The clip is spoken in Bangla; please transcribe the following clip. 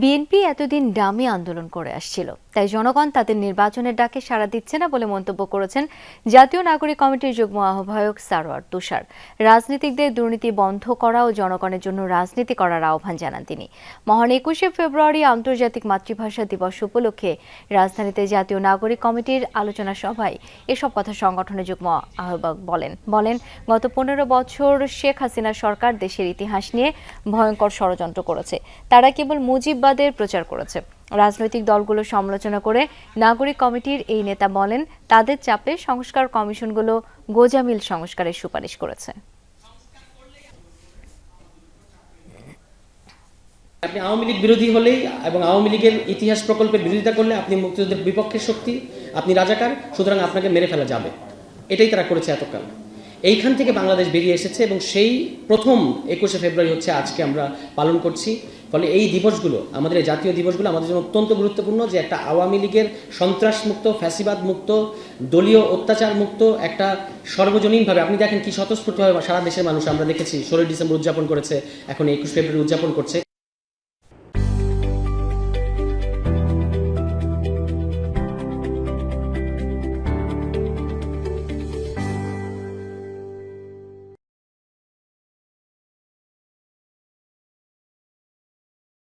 বিএনপি এতদিন ডামি আন্দোলন করে আসছিল। তাই জনগণ তাদের নির্বাচনের ডাকে সাড়া দিচ্ছে না বলে মন্তব্য করেছেন জাতীয় নাগরিক কমিটির যুগ্ম আহ্বায়ক সারোয়ার তুষার। রাজনীতিকদের দুর্নীতি বন্ধ করা ও জনগণের জন্য রাজনীতি করার আহ্বান জানান তিনি। মহান একুশে ফেব্রুয়ারি আন্তর্জাতিক মাতৃভাষা দিবস উপলক্ষে রাজধানীতে জাতীয় নাগরিক কমিটির আলোচনা সভায় এসব কথা সংগঠনের যুগ্ম আহ্বায়ক বলেন। বলেন, গত পনেরো বছর শেখ হাসিনা সরকার দেশের ইতিহাস নিয়ে ভয়ঙ্কর ষড়যন্ত্র করেছে। তারা কেবল মুজিববাদের প্রচার করেছে। রাজনৈতিক দলগুলো সমালোচনা করে নাগরিক কমিটির এই নেতা বলেন, তাদের চাপে সংস্কার কমিশনগুলো গোজামিল সংস্কারের সুপারিশ করেছে। আপনি আওয়ামী লীগ বিরোধী হলেই এবং আওয়ামী লীগের ইতিহাস প্রকল্পের বিরোধিতা করলে আপনি মুক্তিযুদ্ধের বিপক্ষের শক্তি, আপনি রাজাকার, সুতরাং আপনাকে মেরে ফেলা যাবে। এটাই তারা করেছে এতকাল। এইখান থেকে বাংলাদেশ বেরিয়ে এসেছে এবং সেই প্রথম একুশে ফেব্রুয়ারি হচ্ছে আজকে আমরা পালন করছি। ফলে এই দিবসগুলো, আমাদের এই জাতীয় দিবসগুলো আমাদের জন্য অত্যন্ত গুরুত্বপূর্ণ যে একটা আওয়ামী লীগের সন্ত্রাসমুক্ত ফ্যাসিবাদ মুক্ত দলীয় অত্যাচার মুক্ত একটা সর্বজনীনভাবে, আপনি দেখেন কি স্বতঃস্ফূর্তভাবে সারা দেশের মানুষ, আমরা দেখেছি, ষোলোই ডিসেম্বর উদযাপন করেছে, এখন একুশ ফেব্রুয়ারি উদযাপন করছে।